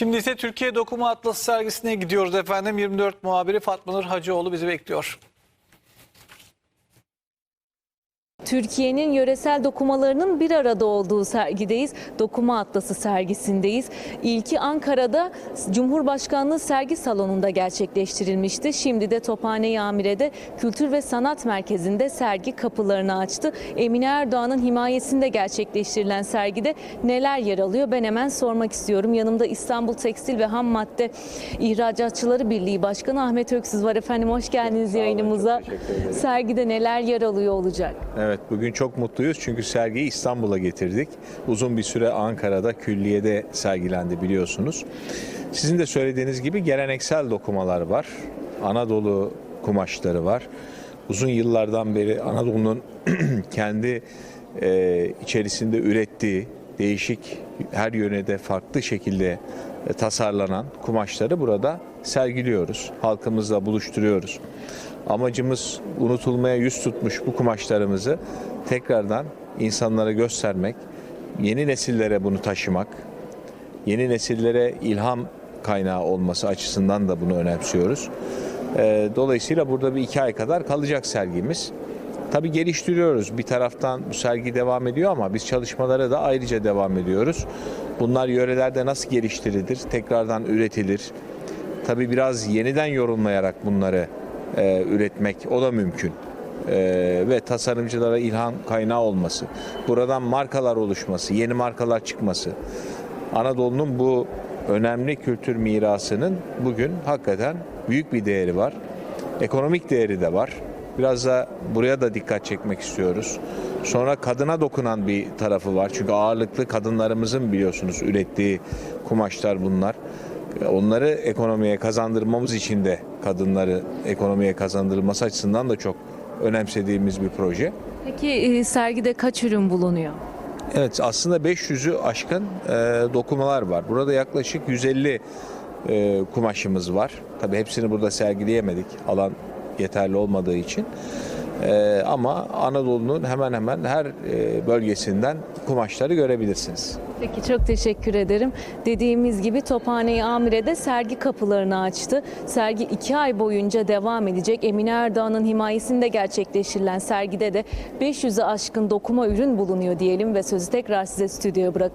Şimdi ise Türkiye Dokuma Atlası sergisine gidiyoruz efendim. 24 muhabiri Fatma Nur Hacıoğlu bizi bekliyor. Türkiye'nin yöresel dokumalarının bir arada olduğu sergideyiz. Dokuma Atlası sergisindeyiz. İlki Ankara'da Cumhurbaşkanlığı Sergi Salonu'nda gerçekleştirilmişti. Şimdi de Tophane Amire'de Kültür ve Sanat Merkezi'nde sergi kapılarını açtı. Emine Erdoğan'ın himayesinde gerçekleştirilen sergide neler yer alıyor? Ben hemen sormak istiyorum. Yanımda İstanbul Tekstil ve Ham Madde İhracatçıları Birliği Başkanı Ahmet Öksüz var. Efendim hoş geldiniz yayınımıza. Sergide neler yer alıyor olacak? Evet bugün çok mutluyuz çünkü sergiyi İstanbul'a getirdik. Uzun bir süre Ankara'da külliyede sergilendi biliyorsunuz. Sizin de söylediğiniz gibi geleneksel dokumalar var. Anadolu kumaşları var. Uzun yıllardan beri Anadolu'nun kendi e, içerisinde ürettiği değişik her yönede farklı şekilde tasarlanan kumaşları burada sergiliyoruz. Halkımızla buluşturuyoruz. Amacımız unutulmaya yüz tutmuş bu kumaşlarımızı tekrardan insanlara göstermek, yeni nesillere bunu taşımak, yeni nesillere ilham kaynağı olması açısından da bunu önemsiyoruz. Ee, Dolayısıyla burada bir iki ay kadar kalacak sergimiz. Tabii geliştiriyoruz. Bir taraftan bu sergi devam ediyor ama biz çalışmalara da ayrıca devam ediyoruz. Bunlar yörelerde nasıl geliştirilir, tekrardan üretilir. Tabii biraz yeniden yorumlayarak bunları e, üretmek o da mümkün. E, ve tasarımcılara ilham kaynağı olması, buradan markalar oluşması, yeni markalar çıkması. Anadolu'nun bu önemli kültür mirasının bugün hakikaten büyük bir değeri var. Ekonomik değeri de var. Biraz da buraya da dikkat çekmek istiyoruz. Sonra kadına dokunan bir tarafı var. Çünkü ağırlıklı kadınlarımızın biliyorsunuz ürettiği kumaşlar bunlar. Onları ekonomiye kazandırmamız için de kadınları ekonomiye kazandırılması açısından da çok önemsediğimiz bir proje. Peki e, sergide kaç ürün bulunuyor? Evet aslında 500'ü aşkın e, dokumalar var. Burada yaklaşık 150 e, kumaşımız var. Tabii hepsini burada sergileyemedik alan yeterli olmadığı için. E, ama Anadolu'nun hemen hemen her e, bölgesinden kumaşları görebilirsiniz. Peki çok teşekkür ederim. Dediğimiz gibi Tophane Amire'de sergi kapılarını açtı. Sergi iki ay boyunca devam edecek. Emine Erdoğan'ın himayesinde gerçekleştirilen sergide de 500'ü aşkın dokuma ürün bulunuyor diyelim ve sözü tekrar size stüdyoya bırakıyorum.